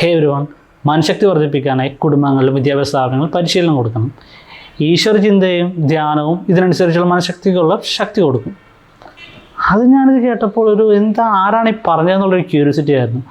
ഹേ everyone മനഃശക്തി വർദ്ധിപ്പിക്കാനായി കുടുംബങ്ങളിലും വിദ്യാഭ്യാസ സ്ഥാപനങ്ങളിൽ പരിശീലനം കൊടുക്കണം. ഈശ്വര ചിന്തയും ധ്യാനവും ഇതിനനുസരിച്ചുള്ള മനഃശക്തിക്കുള്ള ശക്തി കൊടുക്കും. അത് ഞാനിത് കേട്ടപ്പോൾ ഒരു എന്താ ആരാണ് ഈ പറഞ്ഞതെന്നുള്ളൊരു ക്യൂരിയോസിറ്റി ആയിരുന്നു.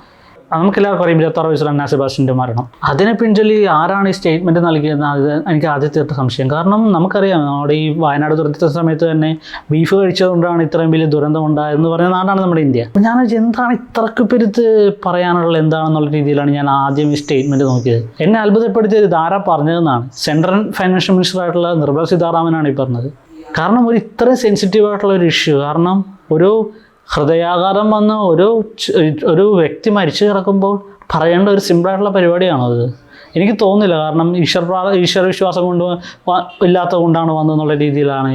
നമുക്കെല്ലാവർക്കും അറിയാം ഇരുപത്താറ് വയസ്സുള്ള അന്നാ മരണം. അതിനെ പിൻചൊല്ലി ആരാണ് ഈ സ്റ്റേറ്റ്മെന്റ് നൽകിയത് എനിക്ക് ആദ്യം തീർത്ത സംശയം. കാരണം നമുക്കറിയാം നമ്മുടെ ഈ വയനാട് ദുരന്തത്തിന്റെ സമയത്ത് തന്നെ ബീഫ് കഴിച്ചതുകൊണ്ടാണ് ഇത്രയും വലിയ ദുരന്തം ഉണ്ടായതെന്ന് പറയുന്ന നാടാണ് നമ്മുടെ ഇന്ത്യ. അപ്പോൾ ഞാൻ എന്താണ് ഇത്രക്ക് പെരുത്ത് പറയാനുള്ള എന്താണെന്നുള്ള രീതിയിലാണ് ഞാൻ ആദ്യം ഈ സ്റ്റേറ്റ്മെന്റ് നോക്കിയത്. എന്നെ അത്ഭുതപ്പെടുത്തിയത് ധാര പറഞ്ഞതെന്നാണ്. സെൻട്രൽ ഫൈനാൻഷ്യൽ മിനിസ്റ്റർ ആയിട്ടുള്ള നിർമ്മല സീതാരാമനാണ് ഈ പറഞ്ഞത്. കാരണം ഒരു ഇത്രയും സെൻസിറ്റീവ് ആയിട്ടുള്ള ഒരു ഇഷ്യൂ കാരണം ഒരു ഹൃദയാഘാതം വന്ന ഒരു ഒരു വ്യക്തി മരിച്ചു കിടക്കുമ്പോൾ പറയേണ്ട ഒരു സിമ്പിളായിട്ടുള്ള അത് എനിക്ക് തോന്നുന്നില്ല. കാരണം ഈശ്വര ഈശ്വര വിശ്വാസം കൊണ്ട് ഇല്ലാത്തത് കൊണ്ടാണ് വന്നതെന്നുള്ള രീതിയിലാണ്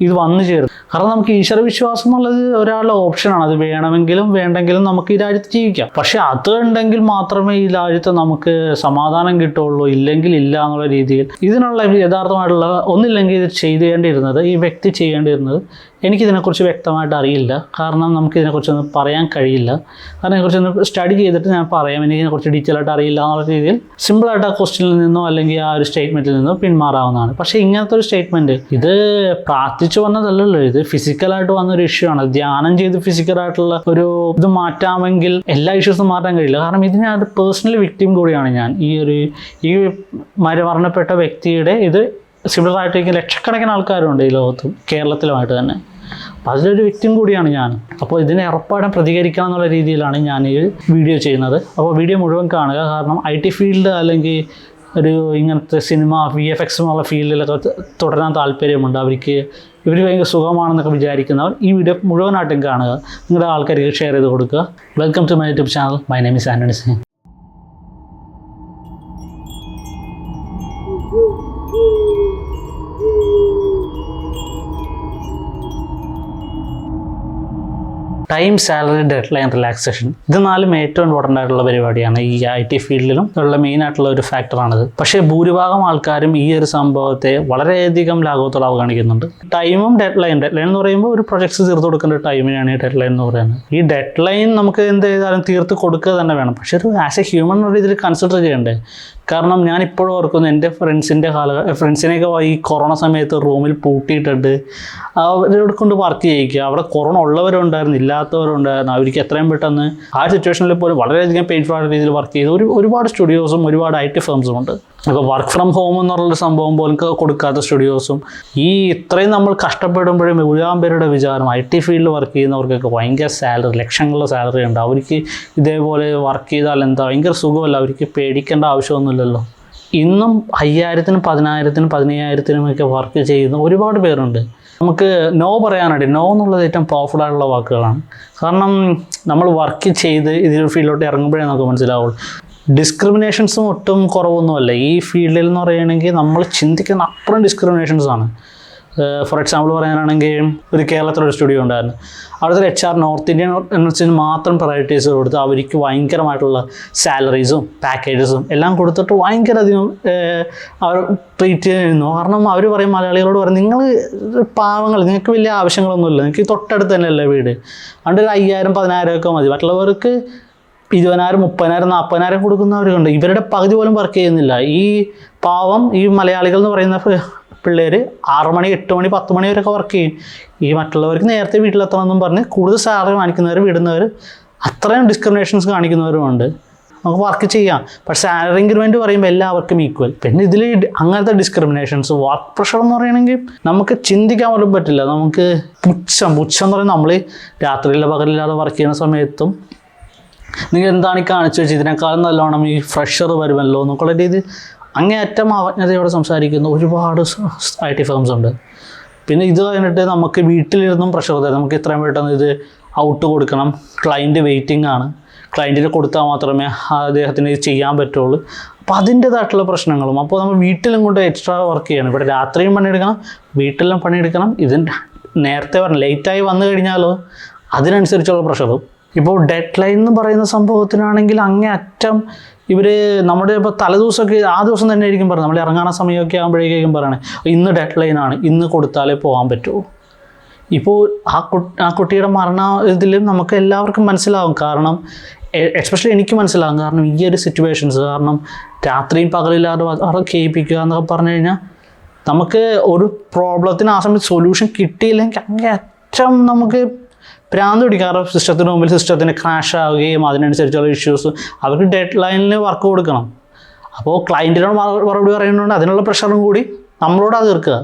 ഇത് വന്നു ചേർന്നത് കാരണം നമുക്ക് ഈശ്വര വിശ്വാസം എന്നുള്ളത് ഒരാളുടെ ഓപ്ഷനാണ് അത് വേണമെങ്കിലും വേണ്ടെങ്കിലും നമുക്ക് ഈ രാജ്യത്ത് ജീവിക്കാം. പക്ഷെ അത് ഉണ്ടെങ്കിൽ മാത്രമേ ഈ രാജ്യത്ത് നമുക്ക് സമാധാനം കിട്ടുള്ളൂ ഇല്ലെങ്കിൽ ഇല്ല എന്നുള്ള രീതിയിൽ ഇതിനുള്ള യഥാർത്ഥമായിട്ടുള്ള ഒന്നില്ലെങ്കിൽ ഇത് ചെയ്തേണ്ടിയിരുന്നത് ഈ വ്യക്തി ചെയ്യേണ്ടിയിരുന്നത് എനിക്കിതിനെക്കുറിച്ച് വ്യക്തമായിട്ട് അറിയില്ല. കാരണം നമുക്കിതിനെക്കുറിച്ചൊന്നും പറയാൻ കഴിയില്ല. കാരണം ഇതിനെക്കുറിച്ചൊന്ന് സ്റ്റഡി ചെയ്തിട്ട് ഞാൻ പറയാം. എനിക്ക് ഇതിനെക്കുറിച്ച് ഡീറ്റെയിൽ ആയിട്ട് അറിയില്ല എന്നുള്ള രീതിയിൽ സിമ്പിളായിട്ട് ആ ക്വസ്റ്റ്യനിൽ നിന്നോ അല്ലെങ്കിൽ ആ ഒരു സ്റ്റേറ്റ്മെന്റിൽ നിന്നോ പിന്മാറാവുന്നതാണ്. പക്ഷേ ഇങ്ങനത്തെ ഒരു സ്റ്റേറ്റ്മെന്റ് ഇത് പ്രാർത്ഥിച്ചു വന്നതല്ലല്ലോ. ഇത് ഫിസിക്കലായിട്ട് വന്നൊരു ഇഷ്യൂ ആണ്. ധ്യാനം ചെയ്ത് ഫിസിക്കലായിട്ടുള്ള ഒരു ഇത് മാറ്റാമെങ്കിൽ എല്ലാ ഇഷ്യൂസും മാറ്റാൻ കഴിയില്ല. കാരണം ഇത് ഞാൻ പേഴ്സണൽ വിക്ടിം കൂടിയാണ് ഞാൻ. ഈ ഒരു ഈ മര മരണപ്പെട്ട വ്യക്തിയുടെ ഇത് സിമിലറായിട്ട് ലക്ഷക്കണക്കിന് ആൾക്കാരുണ്ട് ഈ ലോകത്തും കേരളത്തിലുമായിട്ട് തന്നെ. അപ്പോൾ അതിലൊരു വ്യക്തിയും കൂടിയാണ് ഞാൻ. അപ്പോൾ ഇതിനെ ഉറപ്പായിട്ടും പ്രതികരിക്കണം എന്നുള്ള രീതിയിലാണ് ഞാൻ ഈ വീഡിയോ ചെയ്യുന്നത്. അപ്പോൾ വീഡിയോ മുഴുവൻ കാണുക. കാരണം ഐ ടി ഫീൽഡ് അല്ലെങ്കിൽ ഒരു ഇങ്ങനത്തെ സിനിമ വി എഫ് എക്സ് എന്നുള്ള ഫീൽഡിലൊക്കെ തുടരാൻ താല്പര്യമുണ്ട്. അവർക്ക് ഇവർ ഭയങ്കര സുഖമാണെന്നൊക്കെ വിചാരിക്കുന്നവർ ഈ വീഡിയോ മുഴുവനായിട്ടും കാണുക. നിങ്ങളുടെ ആൾക്കാർക്ക് ഷെയർ ചെയ്ത് കൊടുക്കുക. Welcome to my YouTube channel my name is Antony Singh time salary deadline relaxation ഇത് നാലും ഏറ്റവും ഇമ്പോർട്ടന്റ് ആയിട്ടുള്ള പരിപാടിയാണ് ഈ ഐ ടി ഫീൽഡിലും. ഉള്ള മെയിൻ ആയിട്ടുള്ള ഒരു ഫാക്ടറാണിത് പക്ഷേ ഭൂരിഭാഗം ആൾക്കാരും ഈ ഒരു സംഭവത്തെ വളരെയധികം ലാഘവത്തോടെ അവഗണിക്കുന്നുണ്ട് ടൈമും ഡെഡ് ലൈൻ ഡെഡ് ലൈൻ എന്ന് പറയുമ്പോൾ ഒരു പ്രൊജക്ട്സ് തീർത്ത് കൊടുക്കേണ്ട ടൈമിനാണ് ഈ ഡെഡ് ലൈൻ എന്ന് പറയുന്നത്. ഈ ഡെഡ് ലൈൻ നമുക്ക് എന്ത് ചെയ്താലും തീർത്ത് കൊടുക്കുക തന്നെ വേണം. പക്ഷേ ഒരു ആസ് എ ഹ്യൂമൻ ഒരു ഇതിൽ കൺസിഡർ ചെയ്യണ്ടേ? കാരണം ഞാൻ ഇപ്പോഴും ഓർക്കുന്നു എന്റെ ഫ്രണ്ട്സിന്റെ കാല ഫ്രണ്ട്സിനെയൊക്കെ ഈ കൊറോണ സമയത്ത് റൂമിൽ പൂട്ടിയിട്ടിട്ട് അവരോട് കൊണ്ട് വർക്ക് ചെയ്യിക്കുക. അവിടെ കൊറോണ ഉള്ളവരുണ്ടായിരുന്നു ഇല്ലാത്തവരുണ്ടായിരുന്നു അവർക്ക് എത്രയും പെട്ടെന്ന് ആ സിറ്റുവേഷനിൽ പോലും വളരെയധികം പെയിൻഫുൾ രീതിയിൽ വർക്ക് ചെയ്ത് ഒരു ഒരുപാട് സ്റ്റുഡിയോസും ഒരുപാട് ഐ ടി ഫേംസും ഉണ്ട്. അപ്പോൾ വർക്ക് ഫ്രം ഹോം എന്നുള്ളൊരു സംഭവം പോലും കൊടുക്കാത്ത സ്റ്റുഡിയോസും ഈ ഇത്രയും നമ്മൾ കഷ്ടപ്പെടുമ്പോഴും മുഴുവൻ പേരുടെ വിചാരം ഐ ടി ഫീൽഡിൽ വർക്ക് ചെയ്യുന്നവർക്കൊക്കെ ഭയങ്കര സാലറി ലക്ഷങ്ങളുടെ സാലറി ഉണ്ട്. അവർക്ക് ഇതേപോലെ വർക്ക് ചെയ്താൽ എന്താ ഭയങ്കര സുഖമല്ല അവർക്ക് പേടിക്കേണ്ട ആവശ്യമൊന്നുമില്ലല്ലോ. ഇന്നും അയ്യായിരത്തിനും പതിനായിരത്തിനും പതിനയ്യായിരത്തിനും ഒക്കെ വർക്ക് ചെയ്യുന്ന ഒരുപാട് പേരുണ്ട്. നമുക്ക് നോ പറയാനായിട്ട് നോ എന്നുള്ളത് ഏറ്റവും പവർഫുൾ ആയിട്ടുള്ള വാക്കുകളാണ്. കാരണം നമ്മൾ വർക്ക് ചെയ്ത് ഇതിൽ ഫീൽഡിലോട്ട് ഇറങ്ങുമ്പോഴേ നമുക്ക് മനസ്സിലാവുള്ളൂ. ഡിസ്ക്രിമിനേഷൻസും ഒട്ടും കുറവൊന്നുമല്ല. ഈ ഫീൽഡിൽ എന്ന് പറയുകയാണെങ്കിൽ നമ്മൾ ചിന്തിക്കുന്ന അപ്പുറം ഡിസ്ക്രിമിനേഷൻസ് ആണ്. ഫോർ എക്സാമ്പിൾ പറയാനാണെങ്കിൽ ഒരു കേരളത്തിലൊരു സ്റ്റുഡിയോ ഉണ്ടായിരുന്നു. അവിടുത്തെ എച്ച് ആർ നോർത്ത് ഇന്ത്യൻ എന്നുവെച്ചാൽ മാത്രം പ്രയോറിറ്റീസ് കൊടുത്ത് അവർക്ക് ഭയങ്കരമായിട്ടുള്ള സാലറീസും പാക്കേജസും എല്ലാം കൊടുത്തിട്ട് ഭയങ്കര അധികം അവർ ട്രീറ്റ് ചെയ്യുന്നു. കാരണം അവർ പറയും മലയാളികളോട് പറയും നിങ്ങൾ പാവങ്ങൾ നിങ്ങൾക്ക് വലിയ ആവശ്യങ്ങളൊന്നുമില്ല. നിങ്ങൾക്ക് തൊട്ടടുത്ത് തന്നെ അല്ലേ വീട്. അതുകൊണ്ട് ഒരു അയ്യായിരം പതിനായിരം ഒക്കെ മതി. മറ്റുള്ളവർക്ക് ഇരുപതിനായിരം മുപ്പതിനായിരം നാൽപ്പതിനായിരം കൊടുക്കുന്നവരുണ്ട് ഇവരുടെ പകുതി പോലും വർക്ക് ചെയ്യുന്നില്ല. ഈ പാവം ഈ മലയാളികൾ എന്ന് പറയുന്ന പിള്ളേർ ആറ് മണി എട്ട് മണി പത്ത് മണി വരെയൊക്കെ വർക്ക് ചെയ്യും. ഈ മറ്റുള്ളവർക്ക് നേരത്തെ വീട്ടിലെത്തണമെന്നും പറഞ്ഞ് കൂടുതൽ സാലറി വാങ്ങിക്കുന്നവർ വിടുന്നവർ അത്രയും ഡിസ്ക്രിമിനേഷൻസ് കാണിക്കുന്നവരുമുണ്ട്. നമുക്ക് വർക്ക് ചെയ്യാം. പക്ഷേ സാലറി ഇൻക്രിമെന്റ് പറയുമ്പോൾ എല്ലാവർക്കും ഈക്വൽ പിന്നെ ഇതിൽ അങ്ങനത്തെ ഡിസ്ക്രിമിനേഷൻസ് വർക്ക് പ്രഷർ എന്ന് പറയുകയാണെങ്കിൽ നമുക്ക് ചിന്തിക്കാൻ പോലും പറ്റില്ല. നമുക്ക് പുച്ഛം പുച്ഛം എന്ന് പറയുന്നത് നമ്മൾ രാത്രിയിലെ പകലില്ലാതെ വർക്ക് ചെയ്യുന്ന സമയത്തും നിങ്ങൾ എന്താണ് ഈ കാണിച്ചു വെച്ചത്? ഇതിനേക്കാളും നല്ലോണം ഈ ഫ്രഷർ വരുമല്ലോ എന്നൊക്കെയുള്ള രീതി അങ്ങേയറ്റം അവജ്ഞതയോടെ സംസാരിക്കുന്ന ഒരുപാട് ഐ ടി ഫേംസ് ഉണ്ട്. പിന്നെ ഇത് കഴിഞ്ഞിട്ട് നമുക്ക് വീട്ടിലിരുന്നും പ്രഷർ തരും നമുക്ക് ഇത്രയും പെട്ടെന്ന് ഇത് ഔട്ട് കൊടുക്കണം. ക്ലയന്റ് വെയിറ്റിംഗ് ആണ്. ക്ലയന്റിന് കൊടുത്താൽ മാത്രമേ അദ്ദേഹത്തിന് ഇത് ചെയ്യാൻ പറ്റുള്ളൂ. അപ്പോൾ അതിന്റേതായിട്ടുള്ള പ്രശ്നങ്ങളും. അപ്പോൾ നമ്മൾ വീട്ടിലും കൊണ്ട് എക്സ്ട്രാ വർക്ക് ചെയ്യണം. ഇവിടെ രാത്രിയും പണിയെടുക്കണം. വീട്ടിലും പണിയെടുക്കണം. ഇതിന്റെ നേരത്തെ പറഞ്ഞു ലേറ്റായി വന്നു കഴിഞ്ഞാലോ അതിനനുസരിച്ചുള്ള പ്രഷറും ഇപ്പോൾ ഡെഡ് ലൈൻ എന്ന് പറയുന്ന സംഭവത്തിനാണെങ്കിൽ അങ്ങേ അറ്റം ഇവർ നമ്മുടെ ഇപ്പോൾ തലേദിവസമൊക്കെ ആ ദിവസം തന്നെ ആയിരിക്കും പറയുന്നത് നമ്മൾ ഇറങ്ങാൻ സമയമൊക്കെ ആകുമ്പോഴേക്കും പറയണേ ഇന്ന് ഡെഡ് ലൈനാണ് ഇന്ന് കൊടുത്താലേ പോകാൻ പറ്റുമോ ഇപ്പോൾ ആ ആ കുട്ടിയുടെ മരണ ഇതിലും നമുക്ക് എല്ലാവർക്കും മനസ്സിലാവും. കാരണം എസ്പെഷ്യലി എനിക്ക് മനസ്സിലാകും കാരണം ഈ ഒരു സിറ്റുവേഷൻസ് കാരണം രാത്രിയും പകലില്ലാതെ അവിടെ കേൾപ്പിക്കുക എന്നൊക്കെ പറഞ്ഞു കഴിഞ്ഞാൽ നമുക്ക് ഒരു പ്രോബ്ലത്തിന് ആ സമയത്ത് സൊല്യൂഷൻ കിട്ടിയില്ലെങ്കിൽ അങ്ങേയറ്റം നമുക്ക് ഭ്രാന്ത് പിടിക്കാറ് സിസ്റ്റത്തിന് മുമ്പിൽ സിസ്റ്റത്തിന് ക്രാഷ് ആവുകയും അതിനനുസരിച്ചുള്ള ഇഷ്യൂസ് അവർക്ക് ഡെഡ് ലൈനിൽ വർക്ക് കൊടുക്കണം. അപ്പോൾ ക്ലയന്റിനോട് മറുപടി പറയുന്നുണ്ട്. അതിനുള്ള പ്രഷറും കൂടി നമ്മളോട് അത് തീർക്കുക.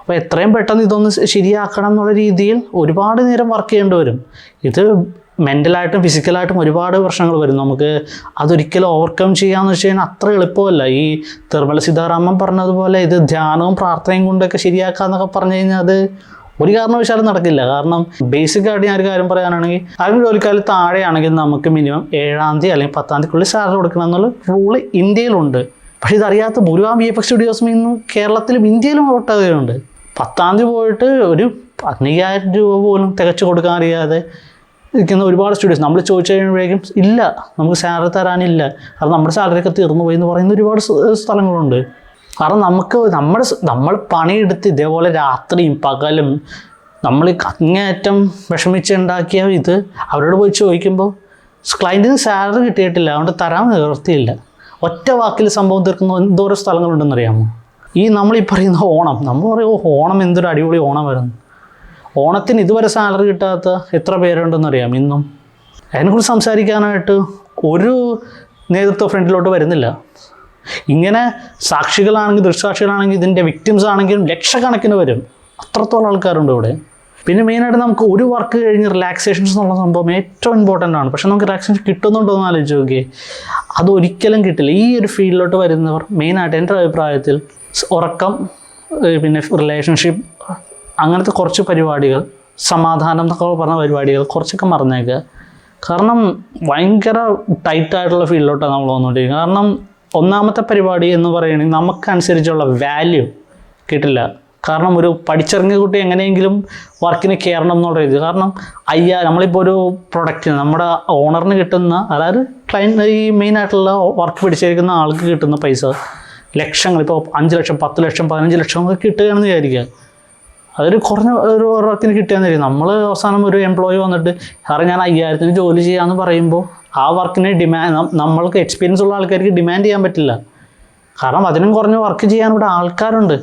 അപ്പോൾ എത്രയും പെട്ടെന്ന് ഇതൊന്ന് ശരിയാക്കണം എന്നുള്ള രീതിയിൽ ഒരുപാട് നേരം വർക്ക് ചെയ്യേണ്ടി വരും. ഇത് മെന്റലായിട്ടും ഫിസിക്കലായിട്ടും ഒരുപാട് പ്രശ്നങ്ങൾ വരും. നമുക്ക് അതൊരിക്കലും ഓവർകം ചെയ്യാന്ന് വെച്ച് കഴിഞ്ഞാൽ അത്ര എളുപ്പമല്ല. ഈ തിരുമല സീതാരാമൻ പറഞ്ഞതുപോലെ ഇത് ധ്യാനവും പ്രാർത്ഥനയും കൊണ്ടൊക്കെ ശരിയാക്കുക എന്നൊക്കെ പറഞ്ഞു കഴിഞ്ഞാൽ അത് ഒരു കാരണവശാലും നടക്കില്ല. കാരണം ബേസിക് ആയിട്ട് ഞാൻ ഒരു കാര്യം പറയാനാണെങ്കിൽ ആരും ജോലിക്കാരിൽ താഴെയാണെങ്കിൽ നമുക്ക് മിനിമം ഏഴാം തീയതി അല്ലെങ്കിൽ പത്താം തീയതിക്കുള്ളിൽ സാലറി കൊടുക്കണം എന്നുള്ള റൂൾ ഇന്ത്യയിലുണ്ട്. പക്ഷെ ഇതറിയാത്ത ഭൂരിഭാഗം ബി എഫ് എക്സ് സ്റ്റുഡിയോസും ഇന്നും കേരളത്തിലും ഇന്ത്യയിലും ഒട്ടകയുണ്ട് പത്താം തീയതി പോയിട്ട് ഒരു പതിനയ്യായിരം രൂപ പോലും തികച്ചു കൊടുക്കാൻ അറിയാതെ ഇരിക്കുന്ന ഒരുപാട് സ്റ്റുഡിയോസ് നമ്മൾ ചോദിച്ചു കഴിയുമ്പോഴേക്കും ഇല്ല നമുക്ക് സാലറി തരാനില്ല. അത് നമ്മുടെ സാലറി ഒക്കെ തീർന്നു പോയി എന്ന് പറയുന്ന ഒരുപാട് സ്ഥലങ്ങളുണ്ട്. കാരണം നമുക്ക് നമ്മുടെ നമ്മൾ പണിയെടുത്ത് ഇതേപോലെ രാത്രിയും പകലും നമ്മൾ അങ്ങേയറ്റം വിഷമിച്ചുണ്ടാക്കിയ ഇത് അവരോട് പോയി ചോദിക്കുമ്പോൾ ക്ലയന്റിന് സാലറി കിട്ടിയിട്ടില്ല അതുകൊണ്ട് തരാൻ നിവൃത്തിയില്ല. ഒറ്റ വാക്കിൽ സംഭവം തീർക്കുന്ന എന്തോരം സ്ഥലങ്ങളുണ്ടെന്ന് അറിയാമോ ഈ നമ്മൾ ഈ പറയുന്ന ഓണം നമ്മൾ പറയുമോ ഓണം എന്തൊരു അടിപൊളി ഓണം വരുന്നു ഓണത്തിന് ഇതുവരെ സാലറി കിട്ടാത്ത എത്ര പേരുണ്ടെന്ന് അറിയാം ഇന്നും. അതിനെക്കുറിച്ച് സംസാരിക്കാനായിട്ട് ഒരു നേതൃത്വ ഫ്രണ്ടിലോട്ട് വരുന്നില്ല. ഇങ്ങനെ സാക്ഷികളാണെങ്കിൽ ദൃക്സാക്ഷികളാണെങ്കിൽ ഇതിന്റെ വിക്ടിംസ് ആണെങ്കിലും ലക്ഷക്കണക്കിന് വരും അത്രത്തോളം ആൾക്കാരുണ്ട് ഇവിടെ. പിന്നെ മെയിനായിട്ട് നമുക്ക് ഒരു വർക്ക് കഴിഞ്ഞ് റിലാക്സേഷൻസ് എന്നുള്ള സംഭവം ഏറ്റവും ഇമ്പോർട്ടന്റ് ആണ്. പക്ഷെ നമുക്ക് റിലാക്സേഷൻ കിട്ടുന്നുണ്ടോ എന്ന് ആലോചിച്ച് അത് ഒരിക്കലും കിട്ടില്ല. ഈ ഒരു ഫീൽഡിലോട്ട് വരുന്നവർ മെയിനായിട്ട് എന്റെ അഭിപ്രായത്തിൽ ഉറക്കം പിന്നെ റിലേഷൻഷിപ്പ് അങ്ങനത്തെ കുറച്ച് പരിപാടികൾ സമാധാനം എന്നൊക്കെ പറഞ്ഞ പരിപാടികൾ കുറച്ചൊക്കെ മറന്നേക്കുക. കാരണം ഭയങ്കര ടൈറ്റായിട്ടുള്ള ഫീൽഡിലോട്ടാണ് നമ്മൾ വന്നുകൊണ്ടിരിക്കുന്നത്. കാരണം ഒന്നാമത്തെ പരിപാടി എന്ന് പറയുകയാണെങ്കിൽ നമുക്കനുസരിച്ചുള്ള വാല്യൂ കിട്ടില്ല. കാരണം ഒരു പഠിച്ചിറങ്ങിയ കുട്ടി എങ്ങനെയെങ്കിലും വർക്കിന് കയറണം എന്നുള്ള ഇത് കാരണം അയ്യാ നമ്മളിപ്പോൾ ഒരു പ്രൊഡക്റ്റിന് നമ്മുടെ ഓണറിന് കിട്ടുന്ന അതായത് ക്ലയന്റ് ഈ മെയിനായിട്ടുള്ള വർക്ക് പിടിച്ചിരിക്കുന്ന ആൾക്ക് കിട്ടുന്ന പൈസ ലക്ഷങ്ങൾ ഇപ്പോൾ അഞ്ച് ലക്ഷം പത്ത് ലക്ഷം പതിനഞ്ച് ലക്ഷം ഒക്കെ കിട്ടുകയാണെന്ന് വിചാരിക്കുക. അതൊരു കുറഞ്ഞ ഒരു വർക്കിന് കിട്ടിയാന്ന് തരും നമ്മൾ അവസാനം ഒരു എംപ്ലോയി വന്നിട്ട് സാറേ ഞാൻ അയ്യായിരത്തിന് ജോലി ചെയ്യാമെന്ന് പറയുമ്പോൾ ആ വർക്കിന് ഡിമാൻഡ് നമ്മൾക്ക് എക്സ്പീരിയൻസ് ഉള്ള ആൾക്കാർക്ക് ഡിമാൻഡ് ചെയ്യാൻ പറ്റില്ല. കാരണം അതിനും കുറഞ്ഞ് വർക്ക് ചെയ്യാൻ ഇവിടെ ആൾക്കാരുണ്ട്.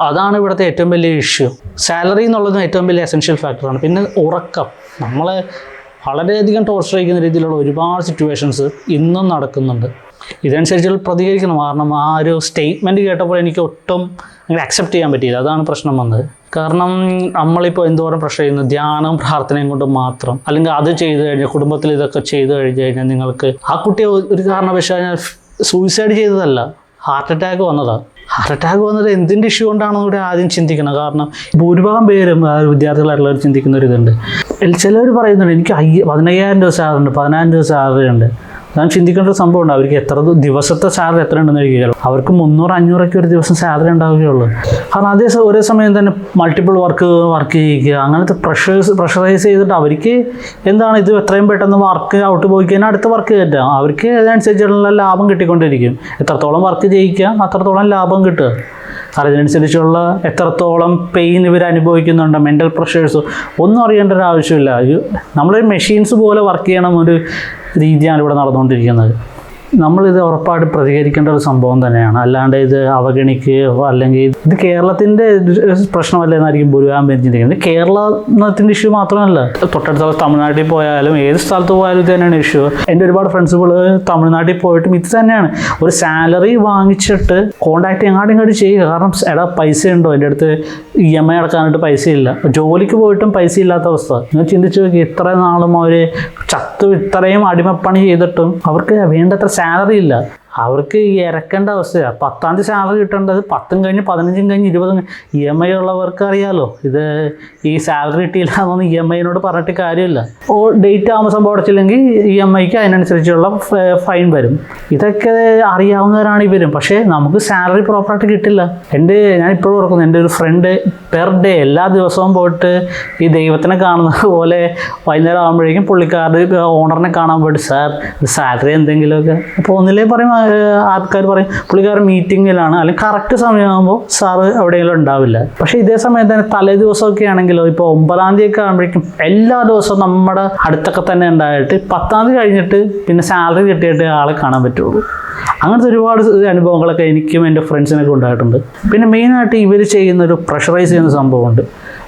അതാണ് ഇവിടുത്തെ ഏറ്റവും വലിയ ഇഷ്യൂ സാലറി എന്നുള്ളതും ഏറ്റവും വലിയ എസെൻഷ്യൽ ഫാക്ടറാണ് പിന്നെ ഉറക്കം. നമ്മൾ വളരെയധികം ടോർച്ചർ ചെയ്യുന്ന രീതിയിലുള്ള ഒരുപാട് സിറ്റുവേഷൻസ് ഇന്നും നടക്കുന്നുണ്ട്. ഇതനുസരിച്ചുള്ള പ്രതികരിക്കണം. കാരണം ആ ഒരു സ്റ്റേറ്റ്മെന്റ് കേട്ടപ്പോൾ എനിക്ക് ഒട്ടും അങ്ങനെ അക്സെപ്റ്റ് ചെയ്യാൻ പറ്റിയില്ല. അതാണ് പ്രശ്നം വന്നത്. കാരണം നമ്മളിപ്പോൾ എന്തോരം പ്രഷർ ചെയ്യുന്നു? ധ്യാനം പ്രാർത്ഥനയും കൊണ്ട് മാത്രം. അല്ലെങ്കിൽ അത് ചെയ്തു കഴിഞ്ഞാൽ കുടുംബത്തിൽ ഇതൊക്കെ ചെയ്തു കഴിഞ്ഞു കഴിഞ്ഞാൽ നിങ്ങൾക്ക് ആ കുട്ടിയെ ഒരു കാരണവശാൽ സൂയിസൈഡ് ചെയ്തതല്ല. ഹാർട്ട് അറ്റാക്ക് വന്നതാണ് ഹാർട്ട് അറ്റാക്ക് വന്നത് എന്തിന്റെ ഇഷ്യൂ കൊണ്ടാണെന്ന് കൂടി ആദ്യം ചിന്തിക്കണം. കാരണം ഭൂരിഭാഗം പേരും വിദ്യാർത്ഥികളായിട്ടുള്ളവർ ചിന്തിക്കുന്ന ഒരു ഇതുണ്ട്. ചിലർ പറയുന്നുണ്ട് എനിക്ക് അയ്യ പതിനയ്യായിരം രൂപ സാലറി ഉണ്ട് പതിനായിരം രൂപ സാലറി ഉണ്ട്. ഞാൻ ചിന്തിക്കേണ്ട ഒരു സംഭവമുണ്ട് അവർക്ക് എത്ര ദിവസത്തെ സാലറി എത്ര ഉണ്ടെന്ന് ചോദിക്കുക അവർക്ക് മുന്നൂറ് അഞ്ഞൂറൊക്കെ ഒരു ദിവസം സാലറി ഉണ്ടാവുകയുള്ളൂ കാരണം അതേ ഒരേ സമയം തന്നെ മൾട്ടിപ്പിൾ വർക്ക് വർക്ക് ചെയ്യിക്കുക അങ്ങനത്തെ പ്രഷേഴ്സ് പ്രഷറൈസ് ചെയ്തിട്ട് അവർക്ക് എന്താണ് ഇത് എത്രയും പെട്ടെന്ന് വർക്ക് ഔട്ട് പോയി കഴിഞ്ഞാൽ അടുത്ത വർക്ക് കയറ്റാം. അവർക്ക് അതിനനുസരിച്ചുള്ള ലാഭം കിട്ടിക്കൊണ്ടിരിക്കും. എത്രത്തോളം വർക്ക് ചെയ്യിക്കുക അത്രത്തോളം ലാഭം കിട്ടുക. അതിനനുസരിച്ചുള്ള എത്രത്തോളം പെയിൻ ഇവർ അനുഭവിക്കുന്നുണ്ട് മെന്റൽ പ്രഷേഴ്സ് ഒന്നും അറിയേണ്ട ഒരു ആവശ്യമില്ല. നമ്മളൊരു മെഷീൻസ് പോലെ വർക്ക് ചെയ്യണം ഒരു രീതിയാണ് ഇവിടെ നടന്നുകൊണ്ടിരിക്കുന്നത്. നമ്മളിത് ഉറപ്പായിട്ട് പ്രതികരിക്കേണ്ട ഒരു സംഭവം തന്നെയാണ്. അല്ലാണ്ട് ഇത് അവഗണിക്കുകയോ അല്ലെങ്കിൽ ഇത് കേരളത്തിന്റെ പ്രശ്നമല്ല എന്നായിരിക്കും ഭൂരിഭാഗം ചിന്തിക്കുന്നത്. കേരളത്തിന്റെ ഇഷ്യൂ മാത്രമല്ല. തൊട്ടടുത്ത തമിഴ്നാട്ടിൽ പോയാലും ഏത് സ്ഥലത്ത് പോയാലും ഇത് തന്നെയാണ് ഇഷ്യൂ എന്റെ ഒരുപാട് ഫ്രണ്ട്സുകൾ തമിഴ്നാട്ടിൽ പോയിട്ടും ഇത് തന്നെയാണ്. ഒരു സാലറി വാങ്ങിച്ചിട്ട് കോണ്ടാക്ട് എങ്ങാട്ടും ഇങ്ങോട്ട് ചെയ്യുക. കാരണം എടാ പൈസ ഉണ്ടോ? എന്റെ അടുത്ത് ഇ എം ഐ അടക്കാനായിട്ട് പൈസ ഇല്ല. ജോലിക്ക് പോയിട്ടും പൈസ ഇല്ലാത്ത അവസ്ഥ. നിങ്ങൾ ചിന്തിച്ചു നോക്കി ഇത്ര നാളും അവർ ചത്തു ഇത്രയും അടിമപ്പണി ചെയ്തിട്ടും അവർക്ക് വേണ്ടത്ര സാലറി ഇല്ല. അവർക്ക് ഇറക്കേണ്ട അവസ്ഥയാണ് പത്താം തീയതി സാലറി കിട്ടേണ്ടത് പത്തും കഴിഞ്ഞ് പതിനഞ്ചും കഴിഞ്ഞ് ഇരുപതും ഇ എം ഐ ഉള്ളവർക്ക് അറിയാമല്ലോ ഇത് ഈ സാലറി കിട്ടിയില്ല എന്നൊന്നും ഇ എം ഐനോട് പറഞ്ഞിട്ട് കാര്യമില്ല. ഓ ഡേറ്റ് ആകുമ്പോൾ സംഭവം അടച്ചില്ലെങ്കിൽ ഇ എം ഐക്ക് അതിനനുസരിച്ചുള്ള ഫൈൻ വരും. ഇതൊക്കെ അറിയാവുന്നവരാണ് ഇവരും. പക്ഷേ നമുക്ക് സാലറി പ്രോപ്പറായിട്ട് കിട്ടില്ല. എന്റെ ഞാൻ ഇപ്പോഴും ഓർക്കുന്നു എന്റെ ഒരു ഫ്രണ്ട് പെർ ഡേ എല്ലാ ദിവസവും പോയിട്ട് ഈ ദൈവത്തിനെ കാണുന്നത് പോലെ വൈകുന്നേരം ആകുമ്പോഴേക്കും പുള്ളിക്കാരുടെ ഓണറിനെ കാണാൻ പോയിട്ട് സാർ സാലറി എന്തെങ്കിലുമൊക്കെ. അപ്പോൾ ഒന്നിലേ പറയും ആൾക്കാർ പറയും പുള്ളിക്കാരൻ മീറ്റിങ്ങിലാണ് അല്ലെങ്കിൽ കറക്റ്റ് സമയമാകുമ്പോൾ സാറ് എവിടെയെങ്കിലും ഉണ്ടാവില്ല. പക്ഷേ ഇതേ സമയത്ത് തന്നെ തലേ ദിവസമൊക്കെ ആണെങ്കിലോ ഇപ്പോൾ ഒമ്പതാം തീയതി ഒക്കെ ആകുമ്പോഴേക്കും എല്ലാ ദിവസവും നമ്മുടെ അടുത്തൊക്കെ തന്നെ ഉണ്ടായിട്ട് പത്താം തീയതി കഴിഞ്ഞിട്ട് പിന്നെ സാലറി കിട്ടിയിട്ട് ആളെ കാണാൻ പറ്റുള്ളൂ. അങ്ങനത്തെ ഒരുപാട് അനുഭവങ്ങളൊക്കെ എനിക്കും എന്റെ ഫ്രണ്ട്സിനൊക്കെ ഉണ്ടായിട്ടുണ്ട്. പിന്നെ മെയിനായിട്ട് ഇവർ ചെയ്യുന്ന ഒരു പ്രഷറൈസ് ചെയ്യുന്ന സംഭവമുണ്ട്.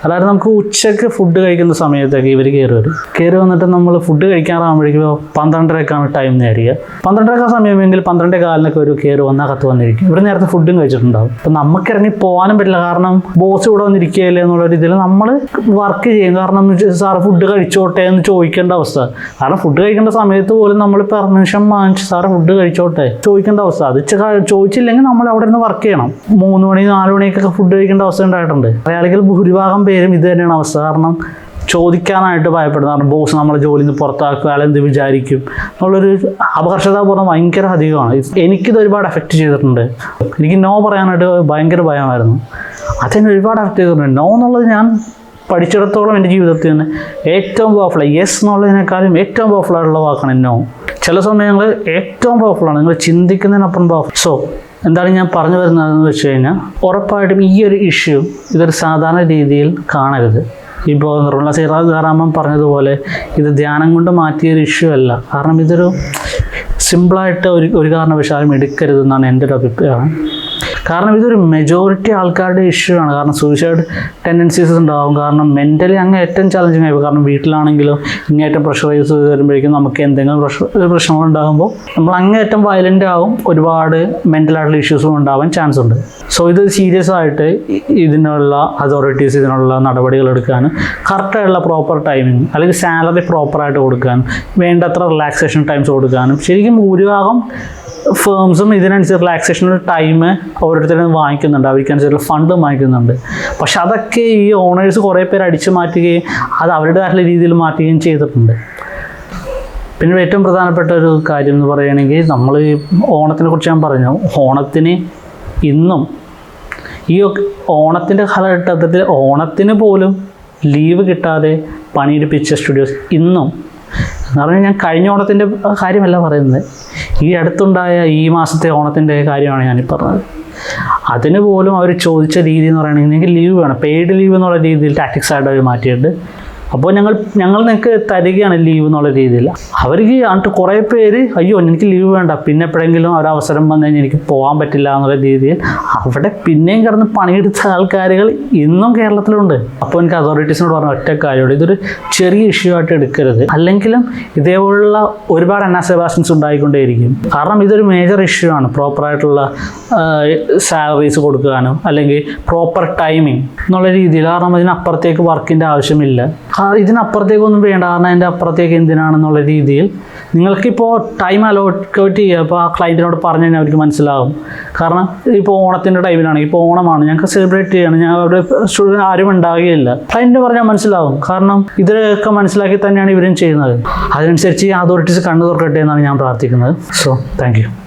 അതായത് നമുക്ക് ഉച്ചയ്ക്ക് ഫുഡ് കഴിക്കുന്ന സമയത്തൊക്കെ ഇവർ കയറി വരും. കയറി വന്നിട്ട് നമ്മൾ ഫുഡ് കഴിക്കാറാകുമ്പോഴേക്കും പന്ത്രണ്ടരക്കാണ് ടൈം നേരിയ പന്ത്രണ്ടരക്ക സമയമെങ്കിൽ പന്ത്രണ്ടേ കാലിനൊക്കെ ഒരു കയറി വന്നാൽ കത്ത് വന്നിരിക്കും. ഇവിടെ നേരത്തെ ഫുഡും കഴിച്ചിട്ടുണ്ടാവും. അപ്പം നമുക്ക് ഇറങ്ങി പോകാനും പറ്റില്ല. കാരണം ബോസ് ഇവിടെ വന്നിരിക്കുകയല്ലേ എന്നുള്ള രീതിയിൽ നമ്മൾ വർക്ക് ചെയ്യും. കാരണം സാർ ഫുഡ് കഴിച്ചോട്ടെ എന്ന് ചോദിക്കേണ്ട അവസ്ഥ. കാരണം ഫുഡ് കഴിക്കേണ്ട സമയത്ത് പോലും നമ്മൾ പെർമിഷൻ വാങ്ങിച്ച് സാറ് ഫുഡ് കഴിച്ചോട്ടെ ചോദിക്കേണ്ട അവസ്ഥ. അത് ചോദിച്ചില്ലെങ്കിൽ നമ്മൾ അവിടെ നിന്ന് വർക്ക് ചെയ്യണം. മൂന്ന് മണി നാല് മണിയൊക്കെ ഫുഡ് കഴിക്കേണ്ട അവസ്ഥ ഉണ്ടായിട്ടുണ്ട്. മലയാളികൾ ഭൂരിഭാഗം ഇത് തന്നെയാണ് അവസ്ഥ. കാരണം ചോദിക്കാനായിട്ട് ഭയപ്പെടുന്നു കാരണം ബോസ് നമ്മളെ ജോലിയിൽ നിന്ന് പുറത്താക്കുക അയാൾ എന്ത് വിചാരിക്കും എന്നുള്ളൊരു അപകർഷതാപൂർണം ഭയങ്കര അധികമാണ്. എനിക്കിത് ഒരുപാട് എഫക്റ്റ് ചെയ്തിട്ടുണ്ട്. എനിക്ക് നോ പറയാനായിട്ട് ഭയങ്കര ഭയമായിരുന്നു. അതെന്നെ ഒരുപാട് എഫക്റ്റ് ചെയ്തിട്ടുണ്ട്. നോ എന്നുള്ളത് ഞാൻ പഠിച്ചിടത്തോളം എന്റെ ജീവിതത്തിൽ തന്നെ ഏറ്റവും പവർഫുൾ യെസ് എന്നുള്ളതിനേക്കാളും ഏറ്റവും പവർഫുൾ ആയിട്ടുള്ള വാക്കാണ് നോ ചില സമയങ്ങൾ ഏറ്റവും പവർഫുള്ളാണ് നിങ്ങൾ ചിന്തിക്കുന്നതിനപ്പുറം പവർഫുൾ സോ എന്താണ് ഞാൻ പറഞ്ഞു വരുന്നതെന്ന് വെച്ച് കഴിഞ്ഞാൽ ഉറപ്പായിട്ടും ഈ ഒരു ഇഷ്യൂ ഇതൊരു സാധാരണ രീതിയിൽ കാണരുത്. ഇപ്പോൾ നിർമ്മല സീതാരാമൻ പറഞ്ഞതുപോലെ ഇത് ധ്യാനം കൊണ്ട് മാറ്റിയൊരു ഇഷ്യൂ അല്ല. കാരണം ഇതൊരു സിമ്പിളായിട്ട് ഒരു ഒരു കാരണവശാലും എടുക്കരുതെന്നാണ് എന്റെ ഒരു അഭിപ്രായം. കാരണം ഇതൊരു മെജോറിറ്റി ആൾക്കാരുടെ ഇഷ്യൂ ആണ്. കാരണം സൂയിസൈഡ് ടെൻഡൻസീസ് ഉണ്ടാവും. കാരണം മെന്റലി അങ്ങ് ഏറ്റവും ചലഞ്ചിങ് ആയി കാരണം വീട്ടിലാണെങ്കിലും ഇങ്ങേറ്റം പ്രഷറൈസ് വരുമ്പോഴേക്കും നമുക്ക് എന്തെങ്കിലും പ്രഷർ പ്രശ്നങ്ങൾ ഉണ്ടാകുമ്പോൾ നമ്മൾ അങ്ങേറ്റം വയലന്റ് ആവും. ഒരുപാട് മെന്റലായിട്ടുള്ള ഇഷ്യൂസും ഉണ്ടാവാൻ ചാൻസ് ഉണ്ട്. സോ ഇത് സീരിയസ് ആയിട്ട് ഇതിനുള്ള അതോറിറ്റീസ് ഇതിനുള്ള നടപടികൾ എടുക്കാനും കറക്റ്റായിട്ടുള്ള പ്രോപ്പർ ടൈമിങ് അല്ലെങ്കിൽ സാലറി പ്രോപ്പറായിട്ട് കൊടുക്കാനും വേണ്ടത്ര റിലാക്സേഷൻ ടൈംസ് കൊടുക്കാനും ശരിക്കും ഭൂരിഭാഗം ഫേംസും ഇതിനനുസരിച്ച് റിലാക്സേഷനുള്ള ടൈം ഓരോരുത്തരും വാങ്ങിക്കുന്നുണ്ട്. അവർക്കനുസരിച്ചുള്ള ഫണ്ടും വാങ്ങിക്കുന്നുണ്ട്. പക്ഷെ അതൊക്കെ ഈ ഓണേഴ്സ് കുറേ പേര് അടിച്ചു മാറ്റുകയും അത് അവരുടേതായിട്ടുള്ള രീതിയിൽ മാറ്റുകയും ചെയ്തിട്ടുണ്ട്. പിന്നെ ഏറ്റവും പ്രധാനപ്പെട്ട ഒരു കാര്യം എന്ന് പറയുകയാണെങ്കിൽ നമ്മൾ ഓണത്തിനെ കുറിച്ച് ഞാൻ പറഞ്ഞു. ഓണത്തിന് ഇന്നും ഈ ഓണത്തിന്റെ കാലഘട്ടത്തിൽ ഓണത്തിന് പോലും ലീവ് കിട്ടാതെ പണിയെടുപ്പിച്ച സ്റ്റുഡിയോസ് ഇന്നും എന്ന് ഞാൻ കഴിഞ്ഞ ഓണത്തിന്റെ കാര്യമല്ല പറയുന്നത്. ഈ അടുത്തുണ്ടായ ഈ മാസത്തെ ഓണത്തിന്റെ കാര്യമാണ് ഞാനീ പറഞ്ഞത്. അതിന് പോലും അവർ ചോദിച്ച രീതി എന്ന് പറയുകയാണെങ്കിൽ ലീവ് വേണം. പെയ്ഡ് ലീവ് എന്നുള്ള രീതിയിൽ ടാക്ടിക്സ് ആയിട്ട് അവർ മാറ്റിയിട്ട് അപ്പോൾ ഞങ്ങൾ ഞങ്ങൾ നിങ്ങൾക്ക് തരികയാണ് ലീവ് എന്നുള്ള രീതിയിൽ. അവർക്ക് എന്നിട്ട് കുറേ പേര് അയ്യോ എനിക്ക് ലീവ് വേണ്ട. പിന്നെ എപ്പോഴെങ്കിലും ഒരു അവസരം വന്നു കഴിഞ്ഞാൽ എനിക്ക് പോകാൻ പറ്റില്ല എന്നുള്ള രീതിയിൽ അവിടെ പിന്നെയും കിടന്ന് പണിയെടുത്ത ആൾക്കാരുകൾ ഇന്നും കേരളത്തിലുണ്ട്. അപ്പോൾ എനിക്ക് അതോറിറ്റീസിനോട് പറഞ്ഞ ഒറ്റ കാര്യമുള്ളൂ. ഇതൊരു ചെറിയ ഇഷ്യൂ ആയിട്ട് എടുക്കരുത്. അല്ലെങ്കിലും ഇതേപോലുള്ള ഒരുപാട് അന്നാ സെബാസ്റ്റൻസ് ഉണ്ടായിക്കൊണ്ടേയിരിക്കും. കാരണം ഇതൊരു മേജർ ഇഷ്യൂ ആണ്. പ്രോപ്പറായിട്ടുള്ള സാലറീസ് കൊടുക്കാനും അല്ലെങ്കിൽ പ്രോപ്പർ ടൈമിംഗ് എന്നുള്ള രീതിയിൽ. കാരണം ഇതിനപ്പുറത്തേക്ക് വർക്കിന്റെ ആവശ്യമില്ല. ഇതിനപ്പുറത്തേക്കൊന്നും വേണ്ട. കാരണം അതിന്റെ അപ്പുറത്തേക്ക് എന്തിനാണെന്നുള്ള രീതിയിൽ നിങ്ങൾക്കിപ്പോൾ ടൈം അലോക്കേറ്റ് ചെയ്യുക. അപ്പോൾ ആ ക്ലയന്റിനോട് പറഞ്ഞു കഴിഞ്ഞാൽ അവർക്ക് മനസ്സിലാകും കാരണം ഇപ്പോൾ ഓണത്തിന്റെ ടൈമിലാണെങ്കിൽ ഇപ്പോൾ ഓണമാണ്. ഞങ്ങൾക്ക് സെലിബ്രേറ്റ് ചെയ്യണം. ഞാൻ അവിടെ സ്റ്റുഡന്റ് ആരും ഉണ്ടാകുകയില്ല. ക്ലയന്റിന് പറഞ്ഞാൽ മനസ്സിലാകും കാരണം ഇതൊക്കെ മനസ്സിലാക്കി തന്നെയാണ് ഇവരും ചെയ്യുന്നത്. അതിനനുസരിച്ച് അതോറിറ്റീസ് കണ്ണു തുറക്കട്ടെ എന്നാണ് ഞാൻ പ്രാർത്ഥിക്കുന്നത്. So thank